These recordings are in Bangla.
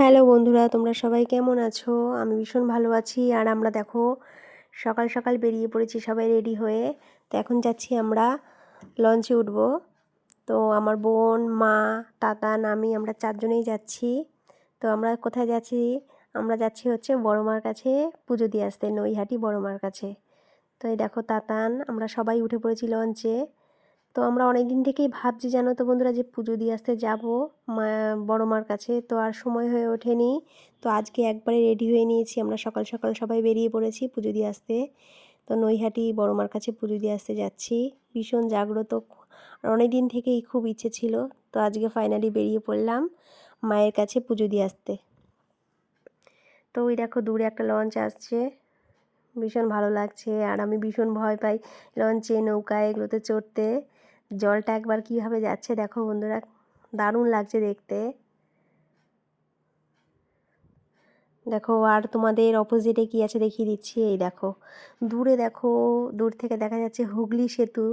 হ্যালো বন্ধুরা, তোমরা সবাই কেমন আছো? আমি ভীষণ ভালো আছি। আর আমরা দেখো, সকাল সকাল বেরিয়ে পড়েছি, সবাই রেডি হয়ে। তো এখন যাচ্ছি আমরা লঞ্চে উঠব। তো আমার বোন, মা তাতান আমি আমরা চারজনেই যাচ্ছি। তো আমরা কোথায় যাচ্ছি? আমরা যাচ্ছি হচ্ছে বড় মার কাছে পুজো দিয়ে আসতে, নৈহাটি বড় মার কাছে। তো এই দেখো, তাতান, আমরা সবাই উঠে পড়েছি লঞ্চে তো আমরা অনেক দিন থেকেই ভাবছি, জানো তো বন্ধুরা, যে পুজো দিয়ে আসতে যাব মা, বড় মার কাছে। তো আর সময় হয়ে ওঠেনি। তো আজকে একবারে রেডি হয়ে নিয়েছি। আমরা সকাল সকাল সবাই বেরিয়ে পড়েছি পুজো দিয়ে আসতে। তো নৈহাটি বড় মার কাছে পুজো দিয়ে আসতে যাচ্ছি। ভীষণ জাগ্রত আর অনেক দিন থেকেই খুব ইচ্ছে ছিল। তো আজকে ফাইনালি বেরিয়ে পড়লাম মায়ের কাছে পুজো দিয়ে আসতে। তো ওই দেখো, দূরে একটা লঞ্চ আসছে। ভীষণ ভালো লাগছে। আর আমি ভীষণ ভয় পাই। লঞ্চে নৌকায় এগুলোতে চড়তে। জলটা একবার কীভাবে যাচ্ছে দেখো বন্ধুরা, দারুণ লাগছে দেখতে। দেখো আর তোমাদের অপোজিটে কি আছে দেখিয়ে দিচ্ছি, এই দেখো। দূরে দেখো, দূর থেকে দেখা যাচ্ছে হুগলি সেতু,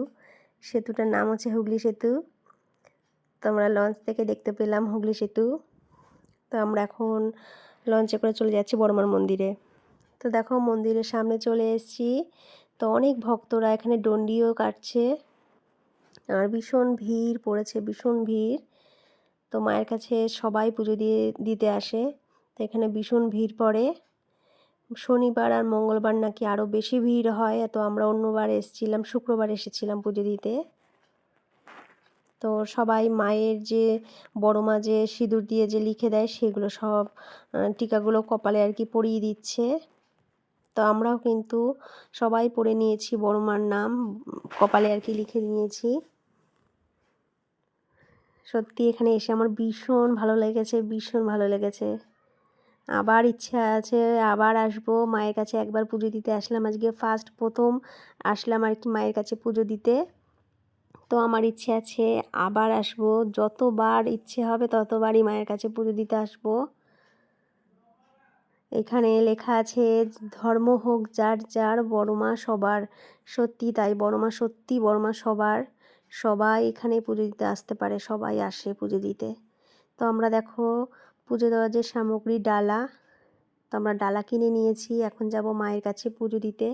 সেতুটার নাম হচ্ছে হুগলি সেতু। তো আমরা লঞ্চ থেকে দেখতে পেলাম হুগলি সেতু। তো আমরা এখন লঞ্চে করে চলে যাচ্ছি বড়মার মন্দিরে। তো দেখো মন্দিরের সামনে চলে এসেছি। তো অনেক ভক্তরা এখানে ডন্ডিও কাটছে। আর ভীষণ ভিড় পড়েছে, ভীষণ ভিড়। তো মায়ের কাছে সবাই পুজো দিয়ে, দিতে আসে। তো এখানে ভীষণ ভিড় পড়ে। শনিবার আর মঙ্গলবার নাকি আরও বেশি ভিড় হয়। তো আমরা অন্যবার এসেছিলাম, শুক্রবার এসেছিলাম পুজো দিতে। তো সবাই মায়ের যে বড় মা যে সিঁদুর দিয়ে যে লিখে দেয়, সেগুলো সব টিকাগুলো কপালে আর কি পরিয়ে দিচ্ছে। তো আমরাও কিন্তু সবাই পড়ে নিয়েছি বড় মার নাম, কপালে আর কি লিখে নিয়েছি। সত্যি এখানে এসে আমার ভীষণ ভালো লেগেছে, ভীষণ ভালো লেগেছে। আবার ইচ্ছা আছে, আবার আসব। মায়ের কাছে একবার পুজো দিতে আসলাম। আজকে ফার্স্ট প্রথম আসলাম আর কি মায়ের কাছে পুজো দিতে। তো আমার ইচ্ছে আছে আবার আসব। যতবার ইচ্ছে হবে ততবারই মায়ের কাছে পুজো দিতে আসব। এখানে লেখা আছে, ধর্ম হোক যার যার বড়মা সবার সত্যি, তাই বড়মা সত্যি বড়মা সবার। সবাই এখানে পুজো দিতে আসতে পারে, সবাই আসে পুজো দিতে। তো আমরা দেখো, পুজো দেওয়ার যে সামগ্রী ডালা, তো আমরা ডালা কিনে নিয়েছি, এখন যাব মায়ের কাছে পুজো দিতে।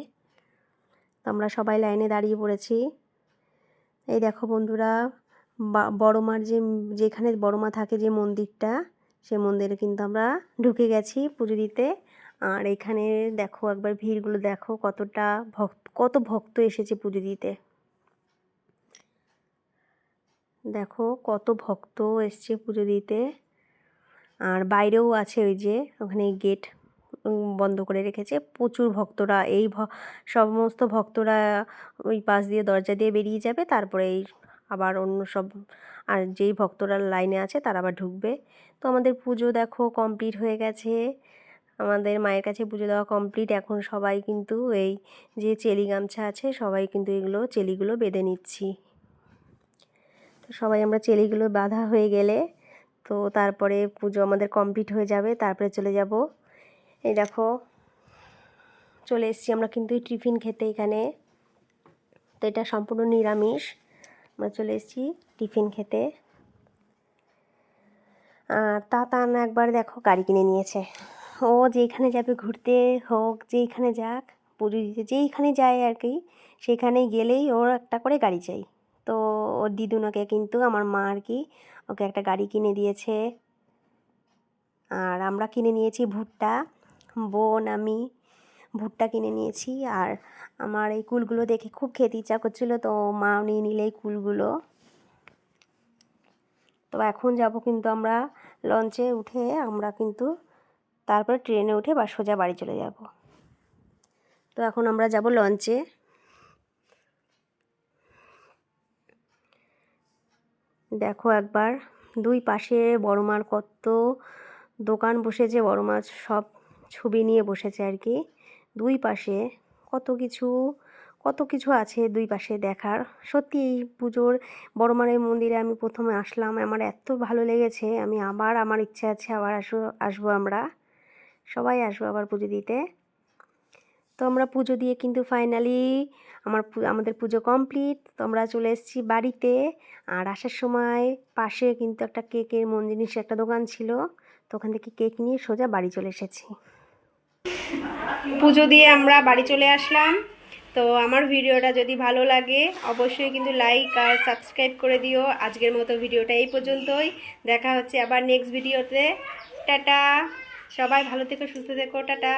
তো আমরা সবাই লাইনে দাঁড়িয়ে পড়েছি। এই দেখো বন্ধুরা বড় মার যে, যেখানে বড় মা থাকে যে মন্দিরটা, সে মন্দিরে কিন্তু আমরা ঢুকে গেছি পুজো দিতে। আর এখানে দেখো একবার ভিড়গুলো দেখো, কতটা ভক্ত, কত ভক্ত এসেছে পুজো দিতে। দেখো কত ভক্ত এসছে পুজো দিতে। আর বাইরেও আছে ওই যে, ওখানে গেট বন্ধ করে রেখেছে। প্রচুর ভক্তরা, এই সমস্ত ভক্তরা ওই পাশ দিয়ে দরজা দিয়ে বেরিয়ে যাবে, তারপরে এই আবার অন্য সব, আর যেই ভক্তরা লাইনে আছে তারা আবার ঢুকবে। তো আমাদের পুজো দেখো কমপ্লিট হয়ে গেছে। আমাদের মায়ের কাছে পুজো দেওয়া কমপ্লিট এখন সবাই কিন্তু এই যে চেলি গামছা আছে, সবাই কিন্তু এগুলো, চেলিগুলো বেঁধে নিচ্ছি। তো সবাই আমরা চেলিগুলো বাঁধা হয়ে গেলে তো তারপরে পুজো আমাদের কমপ্লিট হয়ে যাবে, তারপরে চলে যাব। এই দেখো, চলে এসেছি আমরা কিন্তু টিফিন খেতে এখানে। তো এটা সম্পূর্ণ নিরামিষ। আমরা চলে এসেছি টিফিন খেতে। আর তাতান একবার দেখো গাড়ি কিনে নিয়েছে। ও যেখানে যাবে ঘুরতে হোক, যেইখানে যাক, পুজো দিতে যেইখানে যায় আর কি, সেখানে গেলেই ওর একটা করে গাড়ি চাই। তো ওর দিদুনাকে কিন্তু আমার মা আর কি ওকে একটা গাড়ি কিনে দিয়েছে। আর আমরা কিনে নিয়েছি ভুট্টা, বোন, আমি ভুট্টা কিনে নিয়েছি। আর আমার এই কুলগুলো দেখে খুব খেতে ইচ্ছা করছিল, তো মাও নিয়ে নিলে এই কুলগুলো। তো এখন যাব কিন্তু আমরা লঞ্চে উঠে আমরা কিন্তু তারপরে ট্রেনে উঠে বা সোজা বাড়ি চলে যাব। তো এখন আমরা যাব লঞ্চে দেখো একবার, দুই পাশে বড় মার কত দোকান বসেছে, বড় মাছ সব ছবি নিয়ে বসেছে আর কি। দুই পাশে কত কিছু কত কিছু আছে দুই পাশে দেখার। সত্যি এই পুজোর বড় মারের মন্দিরে আমি প্রথমে আসলাম, আমার এত ভালো লেগেছে, আমি আবার আমার ইচ্ছে আছে আবার আসব আসব আমরা। সবাই আসব আবার পুজো দিতে। তো আমরা পুজো দিয়ে কিন্তু ফাইনালি আমার আমাদের পুজো কমপ্লিট তো আমরা চলে এসেছি বাড়িতে। আর আসার সময় পাশে কিন্তু একটা কেকের মন জিনিস একটা দোকান ছিল। তো ওখান থেকে কেক নিয়ে সোজা বাড়ি চলে এসেছি। পুজো দিয়ে আমরা বাড়ি চলে আসলাম। তো আমার ভিডিওটা যদি ভালো লাগে, অবশ্যই কিন্তু লাইক আর সাবস্ক্রাইব করে দিও। আজকের মতো ভিডিওটা এই পর্যন্তই। দেখা হচ্ছে আবার নেক্সট ভিডিওতে টাটা! সবাই ভালো থেকো, সুস্থ থেকো। টাটা!